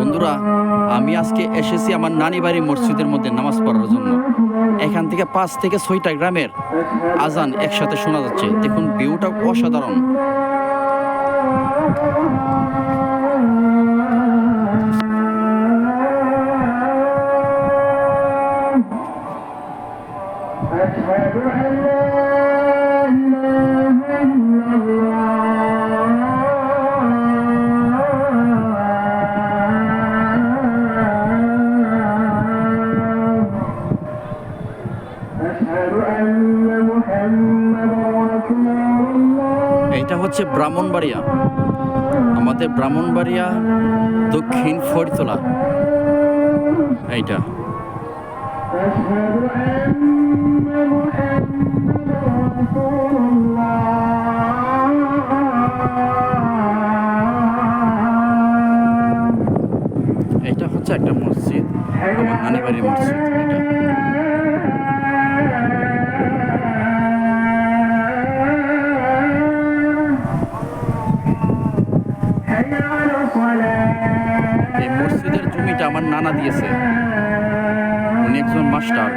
বন্ধুরা আমি আজকে এসেছি আমার নানি বাড়ির মসজিদের মধ্যে নামাজ পড়ার জন্য এখান থেকে পাঁচ থেকে ছয়টা গ্রামের আজান একসাথে শোনা যাচ্ছে দেখুন ভিউটা অসাধারণ أشهد أن لا إله إلا الله এটা হচ্ছে ব্রাহ্মণবাড়িয়া। আমাদের ব্রাহ্মণবাড়িয়া দক্ষিণ ফরিতলা এইটা। এটা হচ্ছে একটা মসজিদ। আমার নানি বাড়ির মসজিদ এটা আমার নানা দিয়েছে। উনি একজন মাস্টার।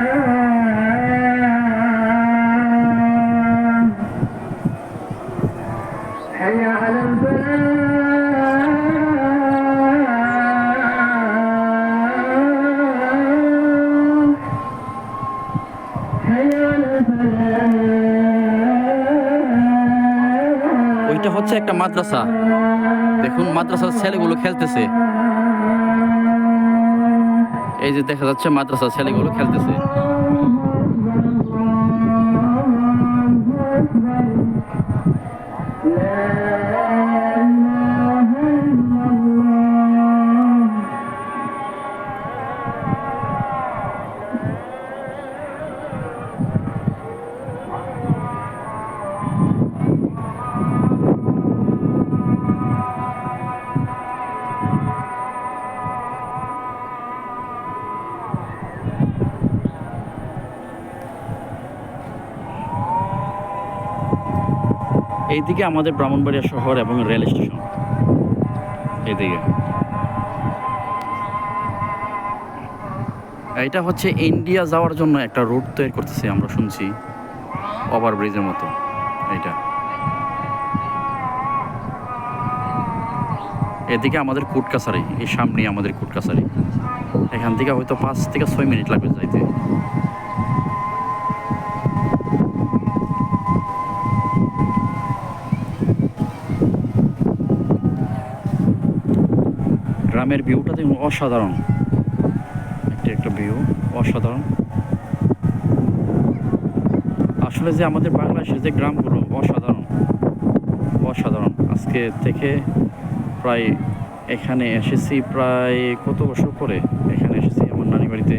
ওইটা হচ্ছে একটা মাদ্রাসা। দেখুন মাদ্রাসার ছেলেগুলো খেলতেছে। এই যে দেখা যাচ্ছে মাদ্রাসা ছেলেগুলো খেলতেছে। এইদিকে আমাদের ব্রাহ্মণবাড়িয়া শহর এবং রেল স্টেশন। এইদিকে। এটা হচ্ছে ইন্ডিয়া যাওয়ার জন্য একটা রুট তৈরি করতেছে আমরা, শুনছি। ওভার ব্রিজের মতো, এইটা। এদিকে আমাদের কুটকাছারি, এই সামনে আমাদের কুটকাছারি। এখান থেকে হয়তো পাঁচ থেকে ছয় মিনিট লাগবে যাইতে। গ্রামের ভিউটা দেখুন অসাধারণ। একটা একটা ভিউ, অসাধারণ। আসলে যে আমাদের বাংলাদেশের যে গ্রামগুলো, অসাধারণ। অসাধারণ। আজকে থেকে প্রায় এখানে এসেছি প্রায় কত বছর পরে এখানে এসেছি আমার নানি বাড়িতে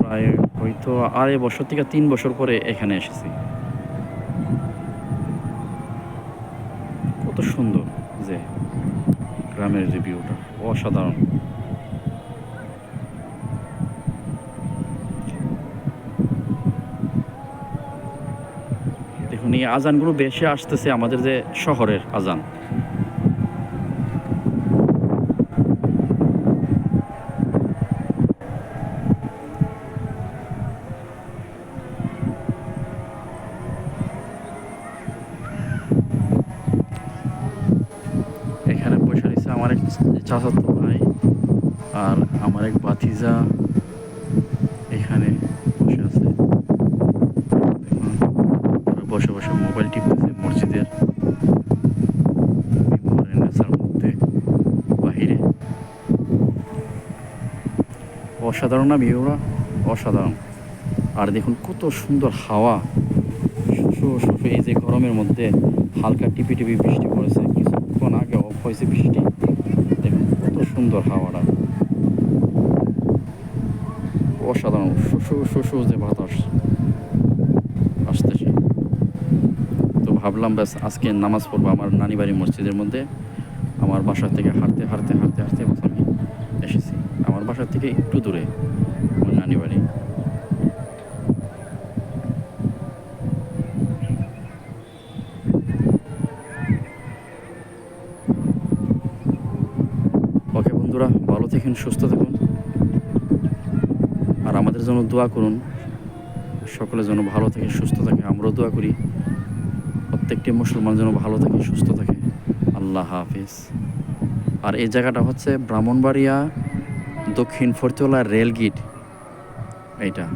প্রায় হয়তো আড়াই বছর থেকে তিন বছর পরে এখানে এসেছি। কত সুন্দর। গ্রামের রিভিউটা। ভিউটা অসাধারণ। দেখুন এই আজানগুলো বেশি আসতেছে আমাদের যে শহরের আজান। চাচাতো ভাই আর আমার এক বাতিজা এখানে বসে আছে। বসে বসে মোবাইল টিপতেছে মসজিদের মধ্যে অসাধারণ না ভিউরা? অসাধারণ। আর দেখুন কত সুন্দর হাওয়া। এই যে গরমের মধ্যে, হালকা টিপি টিপি বৃষ্টি পড়েছে। কিছুক্ষণ আগে অফ হয়েছে বৃষ্টি। সুন্দর হাওয়াটা। অসাধারণ সুসুজে বাতাস আসতেছে। তো ভাবলাম, ব্যাস, আজকে নামাজ পড়ব আমার নানি বাড়ি মসজিদের মধ্যে। আমার বাসা থেকে হাঁটতে হাঁটতে হাঁটতে হাঁটতে, আমি এসেছি। আমার বাসা থেকে একটু দূরে, আমার নানি বাড়ি বন্ধুরা ভালো থাকুন সুস্থ থাকুন। আর আমাদের জন্য দোয়া করুন। সকলের জন্য ভালো থাকে, সুস্থ থাকে। আমরাও দোয়া করি, প্রত্যেকটি মুসলমান যেন ভালো থাকে, সুস্থ থাকে। আল্লাহ হাফিজ। আর এই জায়গাটা হচ্ছে ব্রাহ্মণবাড়িয়া দক্ষিণ ফরতলা রেলগেট। এইটা।